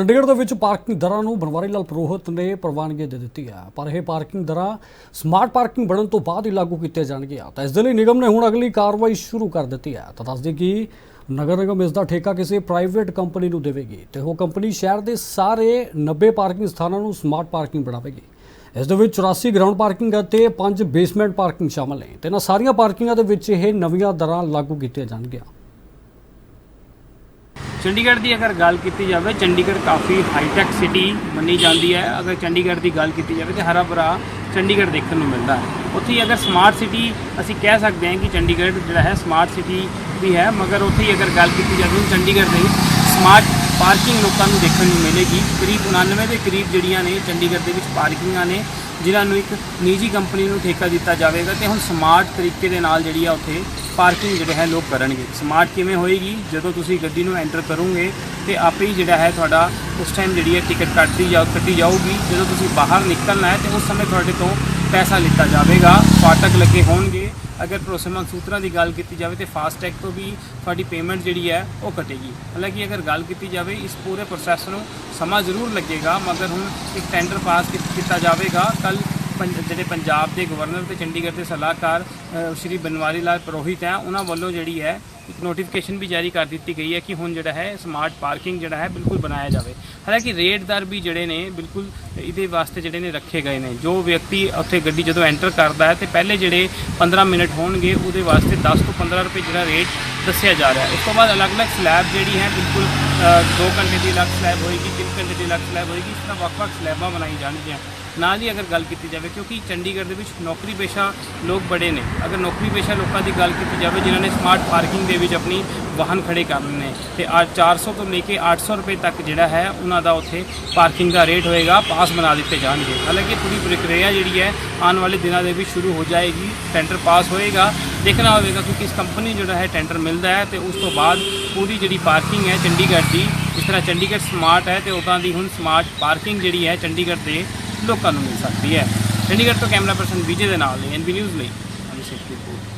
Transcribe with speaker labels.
Speaker 1: ਚੰਡੀਗੜ੍ਹ ਦੇ ਵਿੱਚ ਪਾਰਕਿੰਗ ਦਰਾਂ ਨੂੰ ਬਨਵਾਰੀ ਲਾਲ ਪ੍ਰੋਹਤ ਨੇ ਪ੍ਰਵਾਨਗੀ ਦੇ ਦਿੱਤੀ ਹੈ। ਪਰ ਇਹ ਪਾਰਕਿੰਗ ਦਰਾਂ ਸਮਾਰਟ ਪਾਰਕਿੰਗ ਬਣਨ ਤੋਂ ਬਾਅਦ ਹੀ ਲਾਗੂ ਕੀਤੇ ਜਾਣਗੀਆਂ ਤਾਂ ਇਸ ਦੇ ਲਈ ਨਿਗਮ ਨੇ ਹੁਣ ਅਗਲੀ ਕਾਰਵਾਈ ਸ਼ੁਰੂ ਕਰ ਦਿੱਤੀ ਹੈ। ਤਾਂ ਦੱਸਦੇ ਕਿ ਨਗਰ ਨਿਗਮ ਇਸ ਦਾ ਠੇਕਾ ਕਿਸੇ ਪ੍ਰਾਈਵੇਟ ਕੰਪਨੀ ਨੂੰ ਦੇਵੇਗੀ ਤੇ ਉਹ ਕੰਪਨੀ ਸ਼ਹਿਰ ਦੇ ਸਾਰੇ 90 ਪਾਰਕਿੰਗ ਸਥਾਨਾਂ ਨੂੰ ਸਮਾਰਟ ਪਾਰਕਿੰਗ ਬਣਾਵੇਗੀ। ਇਸ ਦੇ ਵਿੱਚ 84 ਗਰਾਊਂਡ ਪਾਰਕਿੰਗ ਅਤੇ 5 ਬੇਸਮੈਂਟ ਪਾਰਕਿੰਗ ਸ਼ਾਮਲ ਨੇ। ਤੇ ਇਹਨਾਂ ਸਾਰੀਆਂ ਪਾਰਕਿੰਗਾਂ ਦੇ ਵਿੱਚ ਇਹ ਨਵੀਆਂ ਦਰਾਂ ਲਾਗੂ ਕੀਤੀਆਂ ਜਾਣਗੀਆਂ।
Speaker 2: ਚੰਡੀਗੜ੍ਹ ਦੀ ਅਗਰ ਗੱਲ ਕੀਤੀ ਜਾਵੇ, ਚੰਡੀਗੜ੍ਹ ਕਾਫੀ ਹਾਈਟੈਕ ਸਿਟੀ ਮੰਨੀ ਜਾਂਦੀ ਹੈ। ਅਗਰ ਚੰਡੀਗੜ੍ਹ ਦੀ ਗੱਲ ਕੀਤੀ ਜਾਵੇ ਤੇ ਹਰਾ ਭਰਾ ਚੰਡੀਗੜ੍ਹ ਦੇਖਣ ਨੂੰ ਮਿਲਦਾ ਹੈ। ਉੱਥੇ ਹੀ ਅਗਰ ਸਮਾਰਟ ਸਿਟੀ ਅਸੀਂ ਕਹਿ ਸਕਦੇ ਹਾਂ ਕਿ ਚੰਡੀਗੜ੍ਹ ਜਿਹੜਾ ਹੈ ਸਮਾਰਟ ਸਿਟੀ ਵੀ ਹੈ, ਮਗਰ ਉੱਥੇ ਹੀ ਅਗਰ ਗੱਲ ਕੀਤੀ ਜਾਵੇ ਤਾਂ ਚੰਡੀਗੜ੍ਹ ਦੇ ਸਮਾਰਟ ਪਾਰਕਿੰਗ ਲੋਕਾਂ ਨੂੰ ਦੇਖਣ ਨੂੰ ਮਿਲੇਗੀ। ਕਰੀਬ 99 ਦੇ ਕਰੀਬ ਜਿਹੜੀਆਂ ਨੇ ਚੰਡੀਗੜ੍ਹ ਦੇ ਵਿੱਚ ਪਾਰਕਿੰਗਾਂ ਨੇ, ਜਿਨ੍ਹਾਂ ਨੂੰ ਇੱਕ ਨਿੱਜੀ ਕੰਪਨੀ ਨੂੰ ਠੇਕਾ ਦਿੱਤਾ ਜਾਵੇਗਾ ਤੇ ਹੁਣ ਸਮਾਰਟ ਤਰੀਕੇ ਦੇ ਨਾਲ ਜਿਹੜੀ ਆ ਉੱਥੇ ਪਾਰਕਿੰਗ ਜਿਹੜੇ ਹੈ ਲੋਕ ਕਰਨਗੇ। ਸਮਾਰਟ ਕਿਵੇਂ ਹੋਏਗੀ? ਜਦੋਂ ਤੁਸੀਂ ਗੱਡੀ ਨੂੰ ਐਂਟਰ ਕਰੋਗੇ ਤੇ ਆਪੇ ਹੀ ਜਿਹੜਾ ਹੈ ਤੁਹਾਡਾ ਉਸ ਟਾਈਮ ਜਿਹੜੀ ਹੈ ਟਿਕਟ ਕੱਟਦੀ ਜਾ ਕੱਟੀ ਜਾਊਗੀ। ਜਦੋਂ ਤੁਸੀਂ ਬਾਹਰ ਨਿਕਲਣਾ ਹੈ ਤੇ ਉਸ ਸਮੇਂ ਤੁਹਾਡੇ ਤੋਂ ਪੈਸਾ ਲਿੱਤਾ ਜਾਵੇਗਾ। ਫਾਟਕ ਲੱਗੇ ਹੋਣਗੇ। ਅਗਰ ਭਰੋਸੇਮੰਦ ਸੂਤਰਾਂ ਦੀ ਗੱਲ ਕੀਤੀ ਜਾਵੇ ਤੇ ਫਾਸਟੈਗ ਤੋਂ ਵੀ ਤੁਹਾਡੀ ਪੇਮੈਂਟ ਜਿਹੜੀ ਹੈ ਉਹ ਕਟੇਗੀ। ਹਾਲਾਂਕਿ ਅਗਰ ਗੱਲ ਕੀਤੀ ਜਾਵੇ, ਇਸ ਪੂਰੇ ਪ੍ਰੋਸੈਸ ਨੂੰ ਸਮਾਂ ਜ਼ਰੂਰ ਲੱਗੇਗਾ, ਮਗਰ ਹੁਣ ਇੱਕ ਟੈਂਡਰ ਪਾਸ ਕੀਤਾ ਜਾਵੇਗਾ। ਕੱਲ ਜਿਹੜੇ ਪੰਜਾਬ ਦੇ ਗਵਰਨਰ ਤੇ ਚੰਡੀਗੜ੍ਹ ਦੇ ਸਲਾਹਕਾਰ ਸ਼੍ਰੀ ਬਨਵਾਰੀ ਲਾਲ ਪ੍ਰੋਹਿਤ ਹੈ, ਉਹਨਾਂ ਵੱਲੋਂ ਜਿਹੜੀ ਹੈ ਇੱਕ ਨੋਟੀਫਿਕੇਸ਼ਨ ਵੀ ਜਾਰੀ ਕਰ ਦਿੱਤੀ ਗਈ ਹੈ ਕਿ ਹੁਣ ਜਿਹੜਾ ਹੈ ਸਮਾਰਟ ਪਾਰਕਿੰਗ ਜਿਹੜਾ ਹੈ, ਬਿਲਕੁਲ ਬਣਾਇਆ ਜਾਵੇ। ਹਾਲਾਂਕਿ ਰੇਟ ਦਰ ਵੀ ਜਿਹੜੇ ਨੇ, ਬਿਲਕੁਲ ਇਹਦੇ ਵਾਸਤੇ ਜਿਹੜੇ ਨੇ ਰੱਖੇ ਗਏ ਨੇ। ਜੋ ਵਿਅਕਤੀ ਉੱਥੇ ਗੱਡੀ ਜਦੋਂ ਐਂਟਰ ਕਰਦਾ ਹੈ, ਤੇ ਪਹਿਲੇ ਜਿਹੜੇ 15 ਮਿੰਟ ਹੋਣਗੇ, ਉਹਦੇ ਵਾਸਤੇ 10 ਤੋਂ 15 ਰੁਪਏ ਜਿਹੜਾ ਰੇਟ ਦੱਸਿਆ ਜਾ ਰਿਹਾ ਹੈ। ਉਸ ਤੋਂ ਬਾਅਦ ਅਲੱਗ-ਅਲੱਗ ਸਲੈਬ ਜਿਹੜੀ ਹੈ, ਬਿਲਕੁਲ 2 ਘੰਟੇ ਦੀ ਅਲੱਗ ਸਲੈਬ ਹੋਏਗੀ 3 ਘੰਟੇ ਦੀ ਅਲੱਗ ਸਲੈਬ ਹੋਏਗੀ, ਇਸ ਤਰ੍ਹਾਂ ਵੱਖ-ਵੱਖ ਸਲੈਬਾਂ ਬਣਾਈ ਜਾਣਗੀਆਂ। ਨਾਲ ਹੀ ਅਗਰ ਗੱਲ ਕੀਤੀ ਜਾਵੇ, ਕਿਉਂਕਿ ਚੰਡੀਗੜ੍ਹ ਦੇ ਵਿੱਚ ਨੌਕਰੀ ਪੇਸ਼ਾ ਲੋਕ ਬੜੇ ਨੇ। ਅਗਰ ਨੌਕਰੀ ਪੇਸ਼ਾ ਲੋਕਾਂ ਦੀ ਗੱਲ ਕੀਤੀ ਜਾਵੇ, ਜਿਨ੍ਹਾਂ ਨੇ ਸਮਾਰਟ ਪਾਰਕਿੰਗ ਦੇ ਵਿੱਚ ਆਪਣੀ ਵਾਹਨ ਖੜੇ ਕਰਨੇ ਨੇ, ਤੇ ਅੱਜ 400 ਤੋਂ ਲੈ ਕੇ 800 ਰੁਪਏ ਤੱਕ ਜਿਹੜਾ ਹੈ, ਉਹਨਾਂ ਦਾ ਉੱਥੇ ਪਾਰਕਿੰਗ ਦਾ ਰੇਟ ਹੋਏਗਾ ਪਾਸ ਬਣਾ ਦਿੱਤੇ ਜਾਣਗੇ। ਹਾਲਾਂਕਿ ਪੂਰੀ ਪ੍ਰਕਿਰਿਆ ਜਿਹੜੀ ਹੈ, ਆਉਣ ਵਾਲੇ ਦਿਨਾਂ ਦੇ ਵਿੱਚ ਸ਼ੁਰੂ ਹੋ ਜਾਏਗੀ ਟੈਂਡਰ ਪਾਸ ਹੋਏਗਾ, ਦੇਖਣਾ ਹੋਵੇਗਾ ਕਿ ਕਿਸ ਕੰਪਨੀ ਜਿਹੜਾ ਹੈ ਟੈਂਡਰ ਮਿਲਦਾ ਹੈ, ਤੇ ਉਸ ਤੋਂ ਬਾਅਦ ਪੂਰੀ ਜਿਹੜੀ ਪਾਰਕਿੰਗ ਹੈ ਚੰਡੀਗੜ੍ਹ ਦੀ, ਜਿਸ ਤਰ੍ਹਾਂ ਚੰਡੀਗੜ੍ਹ ਸਮਾਰਟ ਹੈ, ਤੇ ਉਦਾਂ ਦੀ ਹੁਣ ਸਮਾਰਟ ਪਾਰਕਿੰਗ ਜਿਹੜੀ ਹੈ ਚੰਡੀਗੜ੍ਹ ਦੇ ਲੋਕਾਂ ਨੂੰ ਮਿਲ ਸਕਦੀ ਹੈ। ਚੰਡੀਗੜ੍ਹ ਤੋਂ ਕੈਮਰਾ ਪਰਸਨ ਵਿਜੇ ਦੇ ਨਾਲ ਐਨਬੀ ਨਿਊਜ਼ ਲਈ ਅਨਿਸ਼ੇਤ ਰਿਪੋਰਟ।